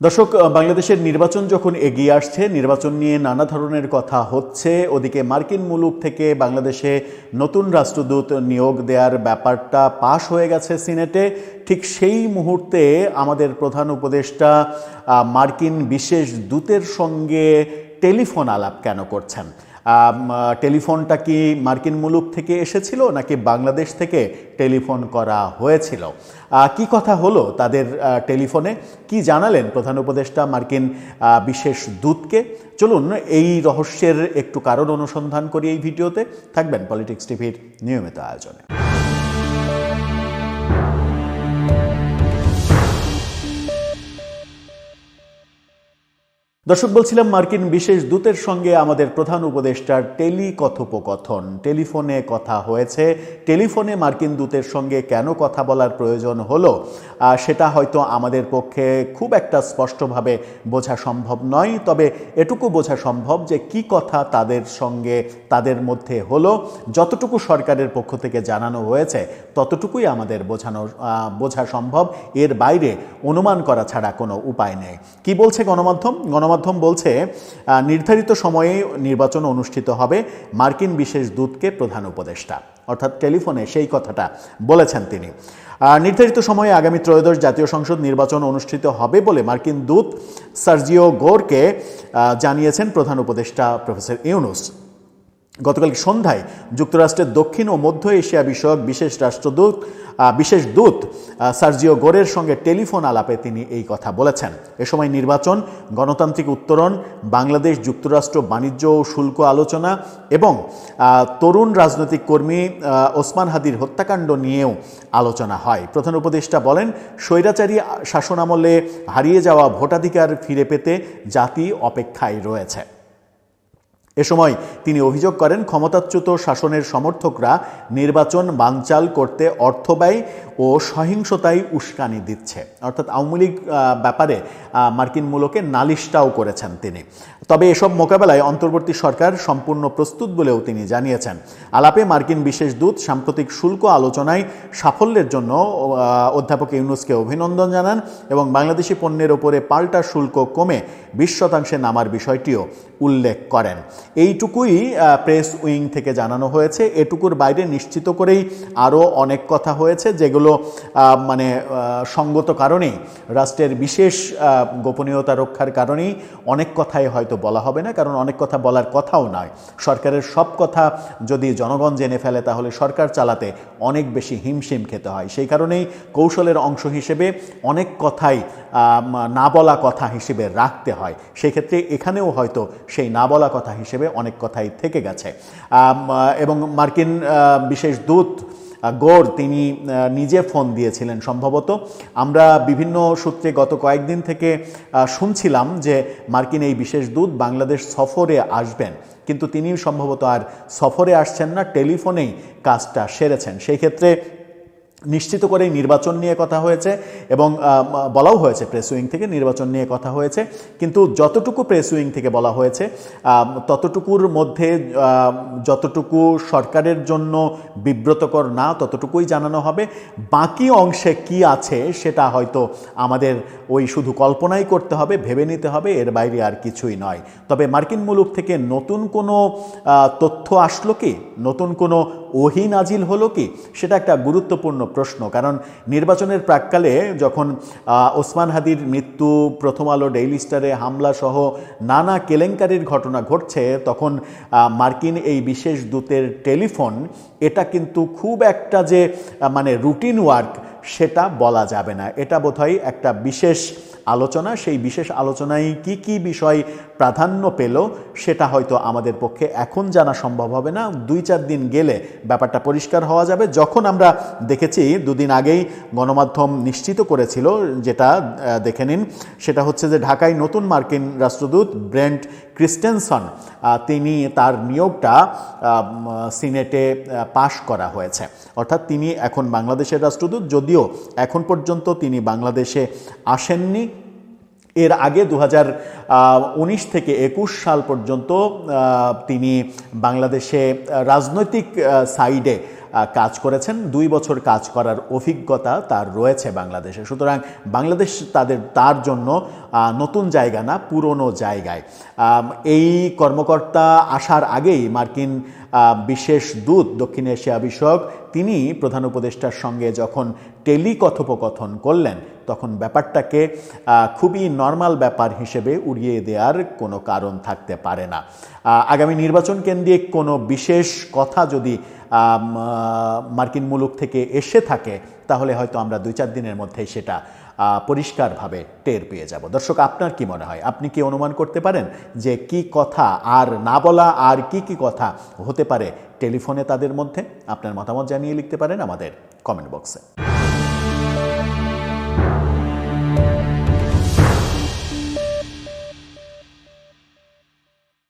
দর্শক বাংলাদেশের নির্বাচন যখন এগিয়ে আসছে, নির্বাচন নিয়ে নানা ধরনের কথা হচ্ছে। ওদিকে মার্কিন মুলুক থেকে বাংলাদেশে নতুন রাষ্ট্রদূত নিয়োগ দেওয়ার ব্যাপারটা পাশ হয়ে গেছে সিনেটে। ঠিক সেই মুহূর্তে আমাদের প্রধান উপদেষ্টা মার্কিন বিশেষ দূতের সঙ্গে টেলিফোন আলাপ কেন করছেন? টেলিফোনটা কি মার্কিন মুলুক থেকে এসেছিল নাকি বাংলাদেশ থেকে টেলিফোন করা হয়েছিল? কি কথা হলো তাদের টেলিফোনে? কি জানালেন প্রধান উপদেষ্টা মার্কিন বিশেষ দূতকে? চলুন এই রহস্যের একটু কারণ অনুসন্ধান করি এই ভিডিওতে। থাকবেন পলিটিক্স টিভির নিয়মিত আয়োজনে। দর্শক, বলছিলাম মার্কিন বিশেষ দূতের সঙ্গে আমাদের প্রধান উপদেষ্টার টেলি কথোপকথন টেলিফোনে কথা হয়েছে। টেলিফোনে মার্কিন দূতের সঙ্গে কেন কথা বলার প্রয়োজন হলো সেটা হয়তো আমাদের পক্ষে খুব একটা স্পষ্টভাবে বোঝা সম্ভব নয়। তবে এটুকু বোঝা সম্ভব যে কি কথা তাদের সঙ্গে, তাদের মধ্যে হলো, যতটুকু সরকারের পক্ষ থেকে জানানো হয়েছে, ততটুকুই আমাদের বোঝানো বোঝা সম্ভব। এর বাইরে অনুমান করা ছাড়া কোনো উপায় নেই। কি বলছে গণমাধ্যম? গণমাধ্যম বলছে নির্ধারিত সময়ে নির্বাচন অনুষ্ঠিত হবে মার্কিন বিশেষ দূতকে প্রধান উপদেষ্টা। অর্থাৎ টেলিফোনে সেই কথাটা বলেছেন তিনি। নির্ধারিত সময়ে আগামী ত্রয়োদশ জাতীয় সংসদ নির্বাচন অনুষ্ঠিত হবে বলে মার্কিন দূত সার্জিও গোরকে জানিয়েছেন প্রধান উপদেষ্টা প্রফেসর ইউনুস। গতকাল সন্ধ্যায় যুক্তরাষ্ট্রের দক্ষিণ ও মধ্য এশিয়া বিষয়ক বিশেষ রাষ্ট্রদূত বিশেষ দূত সার্জিও গোরের সঙ্গে টেলিফোন আলাপে তিনি এই কথা বলেছেন। এ সময় নির্বাচন, গণতান্ত্রিক উত্তরণ, বাংলাদেশ যুক্তরাষ্ট্র বাণিজ্য ও শুল্ক আলোচনা এবং তরুণ রাজনৈতিক কর্মী ওসমান হাদির হত্যাকাণ্ড নিয়েও আলোচনা হয়। প্রধান উপদেষ্টা বলেন, স্বৈরাচারী শাসনামলে হারিয়ে যাওয়া ভোটাধিকার ফিরে পেতে জাতি অপেক্ষায় রয়েছে। এ সময় তিনি অভিযোগ করেন ক্ষমতাচ্যুত শাসনের সমর্থকরা নির্বাচন বানচাল করতে অর্থ ব্যয় ও সহিংসতায় উস্কানি দিচ্ছে। অর্থাৎ আওয়ামী লীগ ব্যাপারে মার্কিন মূলকে নালিশটাও করেছেন তিনি। তবে এসব মোকাবেলায় অন্তর্বর্তী সরকার সম্পূর্ণ প্রস্তুত বলেও তিনি জানিয়েছেন। আলাপে মার্কিন বিশেষ দূত সাম্প্রতিক শুল্ক আলোচনায় সাফল্যের জন্য অধ্যাপক ইউনুসকে অভিনন্দন জানান এবং বাংলাদেশি পণ্যের ওপরে পাল্টা শুল্ক কমে বিশ শতাংশে নামার বিষয়টিও উল্লেখ করেন। এইটুকুই প্রেস উইং থেকে জানানো হয়েছে। এটুকুর বাইরে নিশ্চিত করেই আরও অনেক কথা হয়েছে, যেগুলো আহ, মানে সঙ্গত কারণেই রাষ্ট্রের বিশেষ গোপনীয়তা রক্ষার কারণেই অনেক কথাই হয়তো বলা হবে না কারণ অনেক কথা বলার কথাও নয়। সরকারের সব কথা যদি জনগণ জেনে ফেলে তাহলে সরকার চালাতে অনেক বেশি হিমশিম খেতে হয়। সেই কারণেই কৌশলের অংশ হিসেবে অনেক কথাই না বলা কথা হিসেবে রাখতে হয়। সেই ক্ষেত্রে এখানেও হয়তো সেই না বলা কথা হিসেবে অনেক কথাই থেকে গেছে। এবং মার্কিন বিশেষ দূত গোর, তিনি নিজে ফোন দিয়েছিলেন। সম্ভবত আমরা বিভিন্ন সূত্রে গত কয়েকদিন থেকে শুনছিলাম যে মার্কিন এই বিশেষ দূত বাংলাদেশ সফরে আসবেন। কিন্তু তিনি সম্ভবত আর সফরে আসছেন না, টেলিফোনেই কাজটা সেরেছেন। সেই ক্ষেত্রে নিশ্চিত করে নির্বাচন নিয়ে কথা হয়েছে এবং বলাও হয়েছে প্রেস উইং থেকে নির্বাচন নিয়ে কথা হয়েছে। কিন্তু যতটুকু প্রেস উইং থেকে বলা হয়েছে ততটুকুর মধ্যে যতটুকু সরকারের জন্য বিব্রতকর না, ততটুকুই জানানো হবে। বাকি অংশে কি আছে সেটা হয়তো আমাদের ওই শুধু কল্পনাই করতে হবে, ভেবে নিতে হবে, এর বাইরে আর কিছুই নয়। তবে মার্কিন মুলুক থেকে নতুন কোনো তথ্য আসলো কি? নতুন কোনো ওহি নাজিল হলো কি? সেটা একটা গুরুত্বপূর্ণ প্রশ্ন। কারণ নির্বাচনের প্রাককালে যখন ওসমান হাদির মৃত্যু, প্রথম আলো, ডেইলি স্টারে হামলাসহ নানা কেলেঙ্কারির ঘটনা ঘটছে, তখন মার্কিন এই বিশেষ দূতের টেলিফোন, এটা কিন্তু খুব একটা যে মানে রুটিন ওয়ার্ক সেটা বলা যাবে না। এটা বোধহয় একটা বিশেষ আলোচনা। সেই বিশেষ আলোচনায় কি কি বিষয় প্রাধান্য পেল, সেটা হয়তো আমাদের পক্ষে এখন জানা সম্ভব হবে না। দুই চার দিন গেলে ব্যাপারটা পরিষ্কার হওয়া যাবে। যখন আমরা দেখেছি, দুদিন আগেই গণমাধ্যম নিশ্চিত করেছিল, যেটা দেখে নিন, সেটা হচ্ছে যে ঢাকায় নতুন মার্কিন রাষ্ট্রদূত ব্রেন্ট ক্রিস্টেনসন তিনি তার নিয়োগটা সিনেটে পাশ করা হয়েছে। অর্থাৎ তিনি এখন বাংলাদেশের রাষ্ট্রদূত, যদিও এখন পর্যন্ত তিনি বাংলাদেশে আসেননি, এর আগে দু উনিশ থেকে একুশ সাল পর্যন্ত তিনি বাংলাদেশে রাজনৈতিক সাইডে কাজ করেছেন। দুই বছর কাজ করার অভিজ্ঞতা তার রয়েছে বাংলাদেশে। সুতরাং বাংলাদেশ তাদের, তার জন্য নতুন জায়গা না, পুরনো জায়গায়। এই কর্মকর্তা আসার আগেই মার্কিন বিশেষ দূত দক্ষিণ এশিয়া বিষয়ক তিনি প্রধান উপদেষ্টার সঙ্গে যখন টেলিকথোপকথন করলেন, তখন ব্যাপারটাকে খুবই নর্মাল ব্যাপার হিসেবে উড়িয়ে দেওয়ার কোনো কারণ থাকতে পারে না। আগামী নির্বাচন কেন্দ্রিক কোনো বিশেষ কথা যদি মার্কিন মুলুক থেকে এসে থাকে, তাহলে হয়তো আমরা দুই চার দিনের মধ্যে সেটা পরিষ্কারভাবে টের পেয়ে যাব। দর্শক, আপনার কি মনে হয়? আপনি কি অনুমান করতে পারেন যে কি কথা আর না বলা আর কি কি কথা হতে পারে টেলিফোনে তাদের মধ্যে আপনার মতামত জানিয়ে লিখতে পারেন আমাদের কমেন্ট বক্সে।